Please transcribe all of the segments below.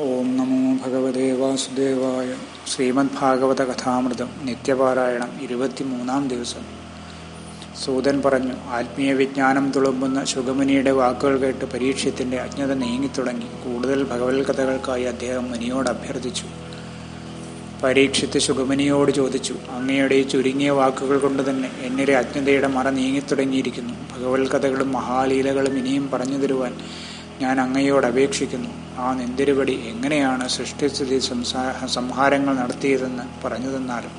ഓം നമോ ഭഗവതേ വാസുദേവായ ശ്രീമദ് ഭാഗവത കഥാമൃതം നിത്യപാരായണം ഇരുപത്തിമൂന്നാം ദിവസം. സൂതൻ പറഞ്ഞു ആത്മീയ വിജ്ഞാനം തുളുമ്പുന്ന ശുഗമുനിയുടെ വാക്കുകൾ കേട്ട് പരീക്ഷത്തിന്റെ അജ്ഞത നീങ്ങിത്തുടങ്ങി. കൂടുതൽ ഭഗവത് കഥകൾക്കായി അദ്ദേഹം മുനിയോട് അഭ്യർത്ഥിച്ചു. പരീക്ഷിത്ത് ശുഗമുനിയോട് ചോദിച്ചു അങ്ങയുടെ ഈ ചുരുങ്ങിയ വാക്കുകൾ കൊണ്ട് തന്നെ എന്നിലെ അജ്ഞതയുടെ മറ നീങ്ങിത്തുടങ്ങിയിരിക്കുന്നു. ഭഗവത് കഥകളും മഹാലീലകളും ഇനിയും പറഞ്ഞു തരുവാൻ ഞാൻ അങ്ങയോട് അപേക്ഷിക്കുന്നു. ആ നെന്തിരുപടി എങ്ങനെയാണ് സൃഷ്ടിസ്ഥിതി സംഹാരങ്ങൾ നടത്തിയതെന്ന് പറഞ്ഞു തന്നാലും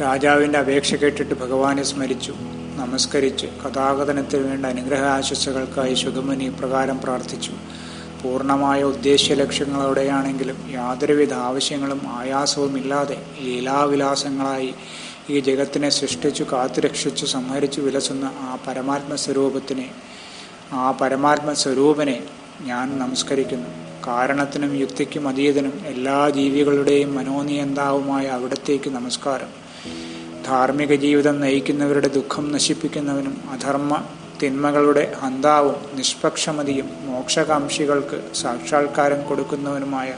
രാജാവിന്റെ അപേക്ഷ കേട്ടിട്ട് ഭഗവാനെ സ്മരിച്ചു. നമസ്കരിച്ച് കഥാകഥനത്തിന് വേണ്ട അനുഗ്രഹ ആശസ്സകൾക്കായി ശുഗമുനി പ്രകാരം പ്രാർത്ഥിച്ചു. പൂർണമായ ഉദ്ദേശ്യ ലക്ഷ്യങ്ങളോടെയാണെങ്കിലും യാതൊരുവിധ ആവശ്യങ്ങളും ആയാസവും ഇല്ലാതെ ലീലാവിലാസങ്ങളായി ഈ ജഗത്തിനെ സൃഷ്ടിച്ചു കാത്തുരക്ഷിച്ചു സംഹരിച്ചു വിലസുന്ന ആ പരമാത്മ സ്വരൂപത്തിനെ ആ പരമാത്മ സ്വരൂപനെ ഞാൻ നമസ്കരിക്കുന്നു. കാരണത്തിനും യുക്തിക്കും അതീതനും എല്ലാ ജീവികളുടെയും മനോനിയന്താവുമായ അവിടത്തേക്ക് നമസ്കാരം. ധാർമ്മിക ജീവിതം നയിക്കുന്നവരുടെ ദുഃഖം നശിപ്പിക്കുന്നവനും അധർമ്മ തിന്മകളുടെ ഹന്താവും നിഷ്പക്ഷമതിയും മോക്ഷകാംക്ഷികൾക്ക് സാക്ഷാത്കാരം കൊടുക്കുന്നവനുമായ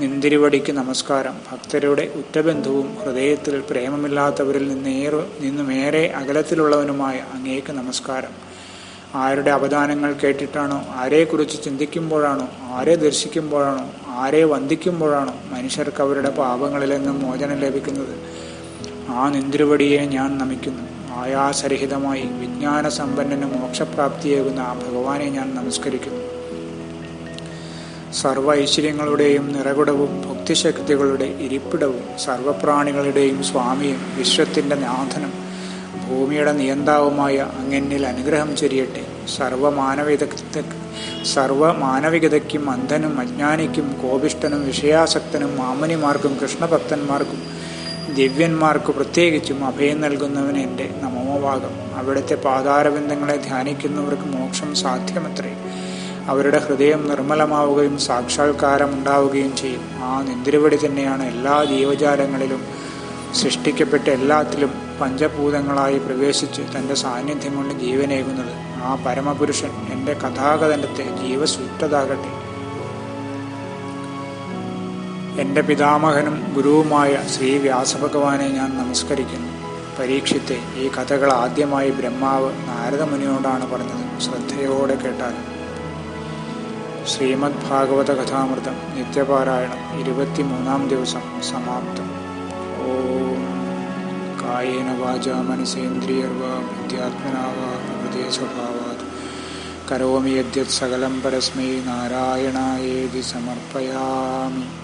നിന്തിരിവടിക്ക് നമസ്കാരം. ഭക്തരുടെ ഉറ്റബന്ധുവും ഹൃദയത്തിൽ പ്രേമമില്ലാത്തവരിൽ നിന്നേറെ നിന്നുമേറെ അകലത്തിലുള്ളവനുമായ അങ്ങേക്ക് നമസ്കാരം. ആരുടെ അവദാനങ്ങൾ കേട്ടിട്ടാണോ ആരെക്കുറിച്ച് ചിന്തിക്കുമ്പോഴാണോ ആരെ ദർശിക്കുമ്പോഴാണോ ആരെ വന്ദിക്കുമ്പോഴാണോ മനുഷ്യർക്ക് അവരുടെ പാപങ്ങളിൽ നിന്നും മോചനം ലഭിക്കുന്നത്? ആ നിന്ദ്രുവടിയെ ഞാൻ നമിക്കുന്നു. ആയാസരഹിതമായി വിജ്ഞാന സമ്പന്നന് മോക്ഷപ്രാപ്തിയേകുന്ന ആ ഭഗവാനെ ഞാൻ നമസ്കരിക്കുന്നു. സർവ ഐശ്വര്യങ്ങളുടെയും നിറകുടവും ഭക്തിശക്തികളുടെ ഇരിപ്പിടവും സർവപ്രാണികളുടെയും സ്വാമിയും വിശ്വത്തിന്റെ നാഥനും ഭൂമിയുടെ നിയന്താവുമായ അങ്ങെന്നിൽ അനുഗ്രഹം ചൊരിയട്ടെ. സർവമാനവിത സർവമാനവികതയ്ക്കും അന്ധനും അജ്ഞാനിക്കും കോപിഷ്ടനും വിഷയാസക്തനും മാമനിമാർക്കും കൃഷ്ണഭക്തന്മാർക്കും ദിവ്യന്മാർക്ക് പ്രത്യേകിച്ചും അഭയം നൽകുന്നവന് എന്റെ നമോഭാഗം. അവിടുത്തെ പാതാരബന്ധങ്ങളെ ധ്യാനിക്കുന്നവർക്ക് മോക്ഷം സാധ്യമത്രേ. അവരുടെ ഹൃദയം നിർമ്മലമാവുകയും സാക്ഷാത്കാരം ഉണ്ടാവുകയും ചെയ്യും. ആ നിന്തിരുവടി തന്നെയാണ് എല്ലാ ജീവജാലങ്ങളിലും സൃഷ്ടിക്കപ്പെട്ട എല്ലാത്തിലും പഞ്ചഭൂതങ്ങളായി പ്രവേശിച്ച് തന്റെ സാന്നിധ്യം കൊണ്ട് ജീവനേകുന്നത് ആ പരമപുരുഷൻ എന്റെ കഥാകഥനത്തെ ജീവസുറ്റതാകട്ടെ എന്റെ പിതാമഹനും ഗുരുവുമായ ശ്രീ വ്യാസഭഗവാനെ ഞാൻ നമസ്കരിക്കുന്നു. പരീക്ഷത്തെ ഈ കഥകൾ ആദ്യമായി ബ്രഹ്മാവ് നാരദമുനിയോടാണ് പറഞ്ഞത്. ശ്രദ്ധയോടെ കേട്ടാൽ ശ്രീമദ് ഭാഗവത കഥാമൃതം നിത്യപാരായണം ഇരുപത്തിമൂന്നാം ദിവസം സമാപ്തം. कायेन वाचा मनसेन्द्रियर्वा बुद्ध्यात्मना वा हृदयस्वभावात् करोमि यद्यत् सकलं परस्मै नारायणायेति समर्पयामि।